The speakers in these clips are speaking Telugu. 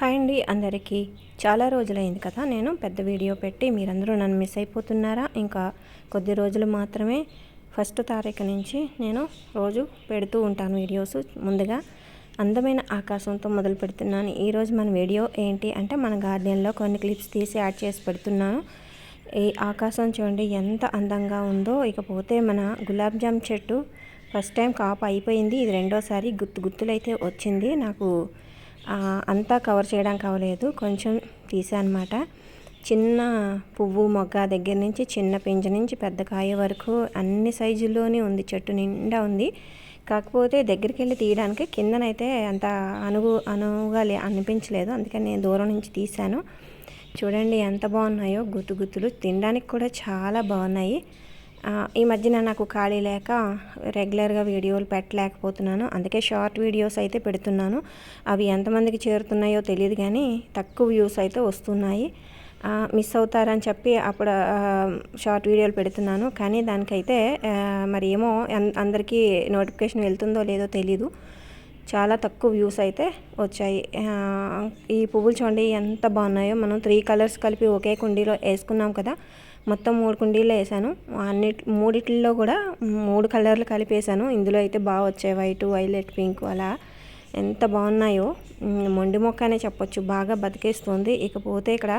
హాయ్ అండి అందరికీ. చాలా రోజులైంది కదా నేను పెద్ద వీడియో పెట్టి మీరందరూ నన్ను మిస్ అయిపోతున్నారా? ఇంకా కొద్ది రోజులు మాత్రమే ఫస్ట్ తారీఖు నుంచి నేను రోజు పెడుతూ ఉంటాను వీడియోస్ ముందుగా. అందమైన ఆకాశంతో మొదలు పెడుతున్నాను. ఈరోజు మన వీడియో ఏంటి అంటే మన గార్డెన్లో కొన్ని క్లిప్స్ తీసి యాడ్ చేసి పెడుతున్నాను. ఈ ఆకాశం చూడండి ఎంత అందంగా ఉందో. ఇకపోతే మన గులాబ్ జామ్ చెట్టు ఫస్ట్ టైం కాపు అయిపోయింది. ఇది రెండోసారి గుత్తు గుత్తులైతే వచ్చింది. నాకు అంతా కవర్ చేయడానికి అవ్వలేదు కొంచెం తీసానమాట. చిన్న పువ్వు మొగ్గ దగ్గర నుంచి చిన్న పింజ నుంచి పెద్ద కాయ వరకు అన్ని సైజుల్లోనే ఉంది. చెట్టు నిండా ఉంది. కాకపోతే దగ్గరికి వెళ్ళి తీయడానికి కిందనైతే అంత అనుగు అనువుగా అనిపించలేదు. అందుకని నేను దూరం నుంచి తీశాను. చూడండి ఎంత బాగున్నాయో. గుత్తు గుత్తులు తినడానికి కూడా చాలా బాగున్నాయి. ఈ మధ్యన నాకు ఖాళీ లేక రెగ్యులర్గా వీడియోలు పెట్టలేకపోతున్నాను. అందుకే షార్ట్ వీడియోస్ అయితే పెడుతున్నాను. అవి ఎంతమందికి చేరుతున్నాయో తెలియదు కానీ తక్కువ వ్యూస్ అయితే వస్తున్నాయి. మిస్ అవుతారని చెప్పి అప్పుడు షార్ట్ వీడియోలు పెడుతున్నాను. కానీ దానికైతే మరి ఏమో అందరికీ నోటిఫికేషన్ వెళ్తుందో లేదో తెలీదు. చాలా తక్కువ వ్యూస్ అయితే వచ్చాయి. ఈ పువ్వులు చూడండి ఎంత బాగున్నాయో. మనం త్రీ కలర్స్ కలిపి ఒకే కుండీలో వేసుకున్నాం కదా. మొత్తం మూడు కుండీలు వేసాను. అన్నిటి మూడిట్లో కూడా మూడు కలర్లు కలిపేసాను ఇందులో అయితే బాగా వచ్చాయి. వైట్ వైలెట్ పింక్ అలా. ఎంత బాగున్నాయో. మొండి మొక్క అనే చెప్పొచ్చు. బాగా బతికేస్తుంది. ఇకపోతే ఇక్కడ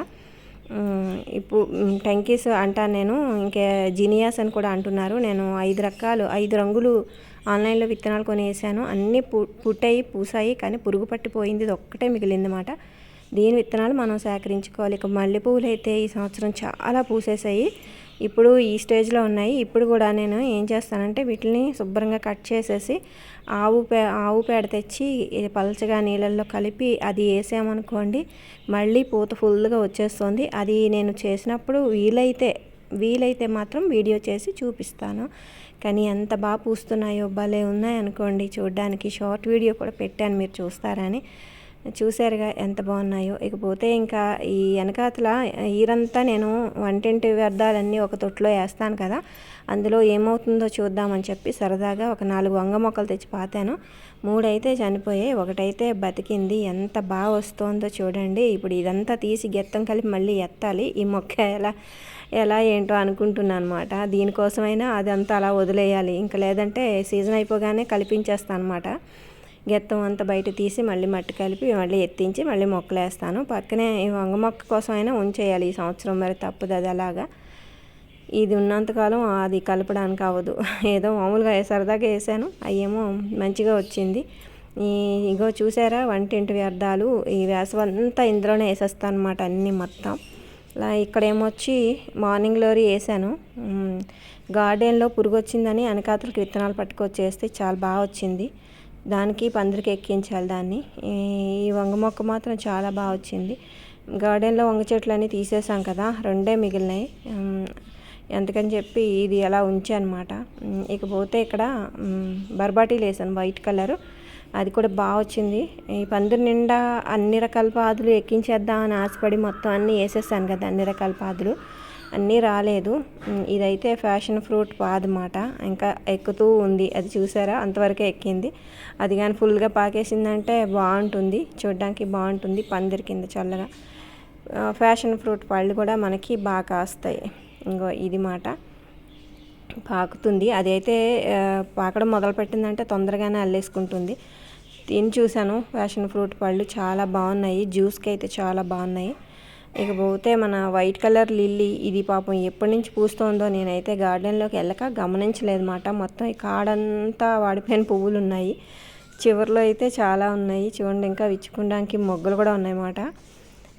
ఇప్పుడు టెంకీస్ అంటాను నేను ఇంకా జీనియాస్ అని కూడా అంటున్నారు. నేను ఐదు రకాలు ఐదు రంగులు ఆన్లైన్లో విత్తనాలు కొని వేసాను అన్నీ పుట్టాయి పూసాయి కానీ పురుగు పట్టిపోయింది. ఇది ఒక్కటే మిగిలిందన్నమాట. దీని విత్తనాలు మనం సేకరించుకోవాలి. ఇక మల్లెపూలు అయితే ఈ సంవత్సరం చాలా పూసేసాయి. ఇప్పుడు ఈ స్టేజ్లో ఉన్నాయి. ఇప్పుడు కూడా నేను ఏం చేస్తానంటే వీటిని శుభ్రంగా కట్ చేసేసి ఆవు పే ఆవు పేడ తెచ్చి పలచగా నీళ్ళల్లో కలిపి అది వేసామనుకోండి మళ్ళీ పూత ఫుల్గా వచ్చేస్తుంది. అది నేను చేసినప్పుడు వీలైతే వీలైతే మాత్రం వీడియో చేసి చూపిస్తాను. కానీ ఎంత బాగా పూస్తున్నాయో భలే ఉన్నాయనుకోండి. చూడడానికి షార్ట్ వీడియో కూడా పెట్టాను. మీరు చూస్తారని. చూసారుగా ఎంత బాగున్నాయో. ఇకపోతే ఇంకా ఈ వెనకాతల ఈరంతా నేను వంటింటి వ్యర్థాలన్నీ ఒక తొట్లో వేస్తాను కదా. అందులో ఏమవుతుందో చూద్దామని చెప్పి సరదాగా ఒక నాలుగు వంగ మొక్కలు తెచ్చి పాతాను. మూడైతే చనిపోయాయి ఒకటైతే బతికింది. ఎంత బాగా వస్తుందో చూడండి. ఇప్పుడు ఇదంతా తీసి గెత్తం కలిపి మళ్ళీ ఎత్తాలి. ఈ మొక్క ఎలా ఎలా ఏంటో అనుకుంటున్నాను అనమాట దీనికోసమైనా అదంతా అలా వదిలేయాలి. ఇంకా లేదంటే సీజన్ అయిపోగానే కల్పించేస్తాను అనమాట గెత్తం అంతా బయట తీసి మళ్ళీ మట్టి కలిపి మళ్ళీ ఎత్తించి మళ్ళీ మొక్కలు వేస్తాను పక్కనే ఈ వంగ మొక్క కోసం అయినా ఉంచేయాలి. ఈ సంవత్సరం మరి తప్పదు అది అలాగా. ఇది ఉన్నంతకాలం అది కలపడానికి అవ్వదు. ఏదో మామూలుగా సరదాగా వేసాను. అయ్యేమో మంచిగా వచ్చింది. ఈ ఇగో చూసారా? వంటింటి వ్యర్థాలు. ఈ వేసవంతా ఇందులోనే వేసేస్తాను అనమాట అన్నీ మొత్తం. ఇలా ఇక్కడేమొచ్చి మార్నింగ్ మార్నింగ్లోరి వేసాను. గార్డెన్లో పురుగు వచ్చిందని అనకాతలకు విత్తనాలు పట్టుకొచ్చేస్తే చాలా బాగా వచ్చింది. దానికి పందిరికి ఎక్కించాలి దాన్ని. ఈ వంగ మొక్క మాత్రం చాలా బాగా వచ్చింది. గార్డెన్లో వంగ చెట్లు అన్నీ తీసేసాం కదా రెండే మిగిలినాయి. ఎంతకని చెప్పి ఇది అలా ఉంచానమాట. ఇకపోతే ఇక్కడ బర్బాటీలు వేసాను వైట్ కలరు. అది కూడా బాగా వచ్చింది. ఈ పందిరి నిండా అన్ని రకాల పాదులు ఎక్కించేద్దాం అని ఆశపడి మొత్తం అన్నీ వేసేసాను కదా అన్ని రకాల పాదులు. అన్నీ రాలేదు. ఇదైతే ఫ్యాషన్ ఫ్రూట్ పాదమాట. ఇంకా ఎక్కుతూ ఉంది. అది చూసారా? అంతవరకే ఎక్కింది. అది కానీ ఫుల్గా పాకేసిందంటే బాగుంటుంది. చూడడానికి బాగుంటుంది. పందిరి కింద చల్లగా. ఫ్యాషన్ ఫ్రూట్ పళ్ళు కూడా మనకి బాగా కాస్తాయి. ఇంకో ఇది మాట. పాకుతుంది. అదైతే పాకడం మొదలుపెట్టిందంటే తొందరగానే అల్లేసుకుంటుంది. తిని చూశాను. ఫ్యాషన్ ఫ్రూట్ పళ్ళు చాలా బాగున్నాయి. జ్యూస్కి అయితే చాలా బాగున్నాయి. ఇకపోతే మన వైట్ కలర్ లిల్లీ ఇది పాపం ఎప్పటి నుంచి పూస్తోందో నేనైతే గార్డెన్లోకి వెళ్ళక గమనించలేదు మాట. మొత్తం ఈ కాడంతా వాడిపోయిన పువ్వులు ఉన్నాయి. చివరిలో అయితే చాలా ఉన్నాయి. చూడండి ఇంకా విచ్చుకోవడానికి మొగ్గలు కూడా ఉన్నాయన్నమాట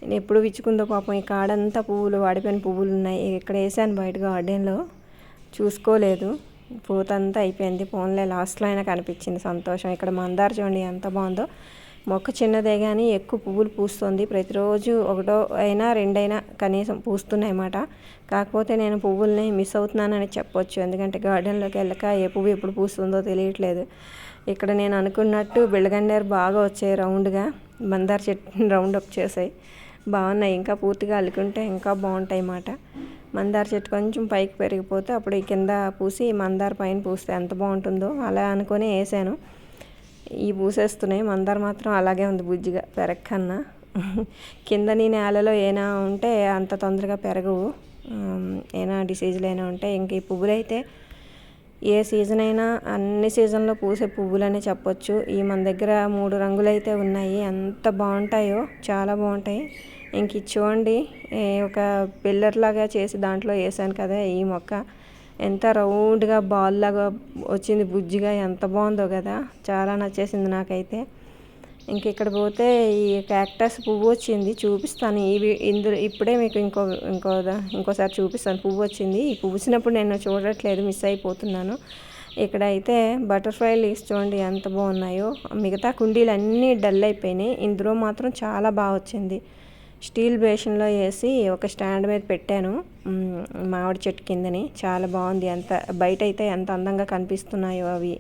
నేను ఎప్పుడు విచ్చుకుందో పాపం ఈ కాడంతా పువ్వులు వాడిపోయిన పువ్వులు ఉన్నాయి. ఇక్కడ వేసాను బయట గార్డెన్లో? చూసుకోలేదు. పూతంతా అయిపోయింది. ఫోన్లే లాస్ట్లో అయినా కనిపించింది. సంతోషం. ఇక్కడ మందార చూడండి ఎంత బాగుందో. మొక్క చిన్నదే కానీ ఎక్కువ పువ్వులు పూస్తుంది. ప్రతిరోజు ఒకటో అయినా రెండైనా కనీసం పూస్తున్నాయి అన్నమాట కాకపోతే నేను పువ్వుల్ని మిస్ అవుతున్నానని చెప్పొచ్చు. ఎందుకంటే గార్డెన్లోకి వెళ్ళక ఏ పువ్వు ఎప్పుడు పూస్తుందో తెలియట్లేదు. ఇక్కడ నేను అనుకున్నట్టు బిళ్ళగన్నేరు బాగా వచ్చాయి రౌండ్గా. మందార చెట్టు రౌండ్ అప్ చేసాయి. బాగున్నాయి. ఇంకా పూర్తిగా అల్లుకుంటే ఇంకా బాగుంటాయి అన్నమాట మందార చెట్టు కొంచెం పైకి పెరిగిపోతే అప్పుడు ఈ కింద పూసి మందార పైన పూస్తే ఎంత బాగుంటుందో అలా అనుకొని వేసాను. ఈ పూసేస్తున్నాయి మందార మాత్రం అలాగే ఉంది బుజ్జిగా పెరగకన్నా. కింద నీ నేలలో ఏనా ఉంటే అంత తొందరగా పెరగవు. ఏనా డిసీజులు అయినా ఉంటే ఇంక ఈ పువ్వులు అయితే ఏ సీజన్ అయినా అన్ని సీజన్లో పూసే పువ్వులనే చెప్పొచ్చు. ఈ మన దగ్గర మూడు రంగులు అయితే ఉన్నాయి. ఎంత బాగుంటాయో చాలా బాగుంటాయి. ఇంక ఇది చూడండి ఒక పిల్లర్ లాగా చేసి దాంట్లో వేసాను కదా ఈ మొక్క. ఎంత రౌండ్గా బాల్ లాగా వచ్చింది బుజ్జిగా ఎంత బాగుందో కదా. చాలా నచ్చేసింది నాకైతే. ఇంక ఇక్కడ పోతే ఈ క్యాక్టస్ పువ్వు వచ్చింది చూపిస్తాను. ఇవి ఇందులో ఇప్పుడే మీకు ఇంకో ఇంకో ఇంకోసారి చూపిస్తాను. పువ్వు వచ్చింది. ఈ పువ్వు నేను చూడట్లేదు మిస్ అయిపోతున్నాను. ఇక్కడ అయితే బటర్ఫ్లై లీవ్స్ చూడండి ఎంత బాగున్నాయో. మిగతా కుండీలు అన్నీ డల్ అయిపోయినాయి. ఇందులో మాత్రం చాలా బాగా వచ్చింది. స్టీల్ బేషన్లో వేసి ఒక స్టాండ్ మీద పెట్టాను. మామిడి చెట్టు కిందని. చాలా బాగుంది. ఎంత బయట అయితే ఎంత అందంగా కనిపిస్తున్నాయో అవి.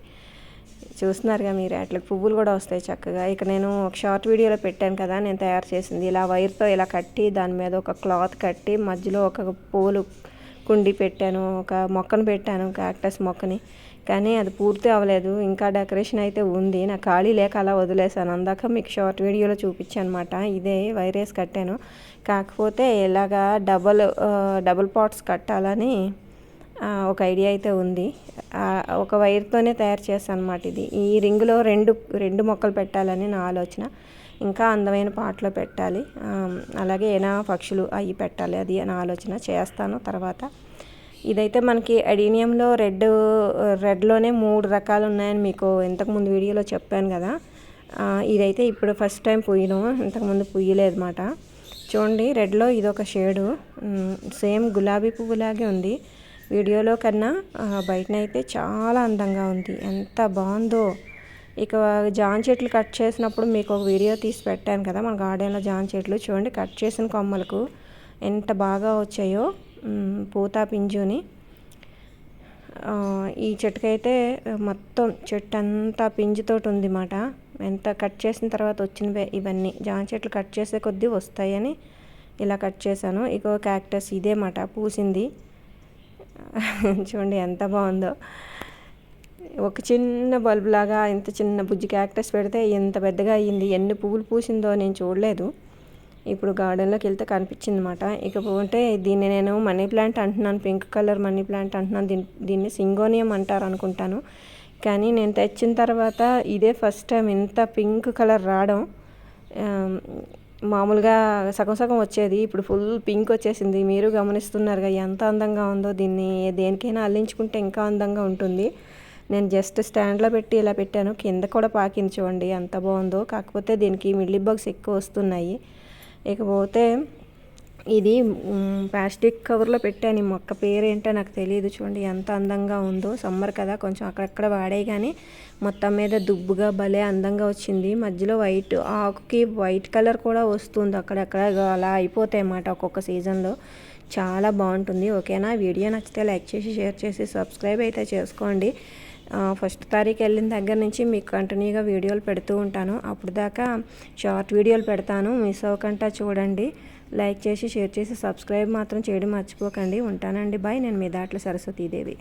చూస్తున్నారుగా మీరు? అట్లా పువ్వులు కూడా వస్తాయి చక్కగా. ఇక నేను ఒక షార్ట్ వీడియోలో పెట్టాను కదా నేను తయారు చేసింది. ఇలా వైర్తో ఇలా కట్టి దాని మీద ఒక క్లాత్ కట్టి మధ్యలో ఒక పూలు కుండి పెట్టాను ఒక మొక్కను పెట్టాను క్యాక్టస్ మొక్కని. కానీ అది పూర్తి అవ్వలేదు. ఇంకా డెకరేషన్ అయితే ఉంది. నా ఖాళీ లేక అలా వదిలేసాను అందాక మీకు షార్ట్ వీడియోలో చూపించాను అనమాట ఇదే వైరేస్ కట్టాను. కాకపోతే ఇలాగా డబల్ డబుల్ పాట్స్ కట్టాలని ఒక ఐడియా అయితే ఉంది. ఒక వైర్తోనే తయారు చేస్తాను అనమాట ఇది. ఈ రింగులో రెండు రెండు మొక్కలు పెట్టాలని నా ఆలోచన. ఇంకా అందమైన పాటలో పెట్టాలి. అలాగే ఏనా పక్షులు అవి పెట్టాలి. అది నా ఆలోచన. చేస్తాను తర్వాత. ఇదైతే మనకి అడీనియంలో రెడ్ రెడ్లోనే మూడు రకాలు ఉన్నాయని మీకు ఇంతకుముందు వీడియోలో చెప్పాను కదా. ఇదైతే ఇప్పుడు ఫస్ట్ టైం పుయ్యను ఇంతకుముందు పుయ్యలేదు అనమాట చూడండి రెడ్లో ఇదొక షేడు. సేమ్ గులాబీ పువ్వులాగే ఉంది. వీడియోలో కన్నా బయటనైతే చాలా అందంగా ఉంది. ఎంత బాగుందో. ఇక జాన్ చెట్లు కట్ చేసినప్పుడు మీకు ఒక వీడియో తీసి పెట్టాను కదా మన గార్డెన్లో జాన్ చెట్లు. చూడండి కట్ చేసిన కొమ్మలకు ఎంత బాగా వచ్చాయో. పూత పింజుని. ఈ చెట్టుకైతే మొత్తం చెట్టు అంతా పింజుతోటి ఉంది మాట ఎంత కట్ చేసిన తర్వాత వచ్చినవే ఇవన్నీ. జామ చెట్లు కట్ చేసే కొద్దీ వస్తాయని ఇలా కట్ చేశాను. ఇగో క్యాక్టస్ ఇదే మాట పూసింది. చూడండి ఎంత బాగుందో. ఒక చిన్న బల్బ్ లాగా ఇంత చిన్న బుజ్జి క్యాక్టస్ పెడితే ఇంత పెద్దగా అయ్యింది. ఎన్ని పువ్వులు పూసిందో నేను చూడలేదు. ఇప్పుడు గార్డెన్లోకి వెళ్తే కనిపించింది అనమాట ఇకపోతే దీన్ని నేను మనీ ప్లాంట్ అంటున్నాను పింక్ కలర్ మనీ ప్లాంట్ అంటున్నాను దీన్ని దీన్ని సింగోనియం అంటారు అనుకుంటాను. కానీ నేను తెచ్చిన తర్వాత ఇదే ఫస్ట్ టైం ఇంత పింక్ కలర్ రావడం. మామూలుగా సగం సగం వచ్చేది. ఇప్పుడు ఫుల్ పింక్ వచ్చేసింది. మీరు గమనిస్తున్నారుగా ఎంత అందంగా ఉందో దీన్ని. దేనికైనా అల్లించుకుంటే ఇంకా అందంగా ఉంటుంది. నేను జస్ట్ స్టాండ్లో పెట్టి ఇలా పెట్టాను. కింద కూడా పాకించుకోండి ఎంత బాగుందో. కాకపోతే దీనికి మిల్లీ బగ్స్ ఎక్కువ వస్తున్నాయి. ఇకపోతే ఇది ప్లాస్టిక్ కవర్లో పెట్టాను. ఈ మొక్క పేరు ఏంటో నాకు తెలియదు చూడండి ఎంత అందంగా ఉందో. సమ్మర్ కదా కొంచెం అక్కడక్కడ వాడే కానీ మొత్తం మీద దుబ్బుగా భలే అందంగా వచ్చింది. మధ్యలో వైట్ ఆకుకి వైట్ కలర్ కూడా వస్తుంది అక్కడక్కడ అలా అయిపోతాయి అన్నమాట ఒక్కొక్క సీజన్లో. చాలా బాగుంటుంది. ఓకేనా? వీడియో నచ్చితే లైక్ చేసి షేర్ చేసి సబ్స్క్రైబ్ అయితే చేసుకోండి. ఫస్ట్ తారీఖు వెళ్ళిన దగ్గర నుంచి మీకు కంటిన్యూగా వీడియోలు పెడుతూ ఉంటాను. అప్పుడు దాకా షార్ట్ వీడియోలు పెడతాను. మిస్ అవ్వకుండా చూడండి. లైక్ చేసి షేర్ చేసి సబ్స్క్రైబ్ మాత్రం చేయడం మర్చిపోకండి. ఉంటానండి. బాయ్ నేను మీ దాంట్లో సరస్వతీదేవి.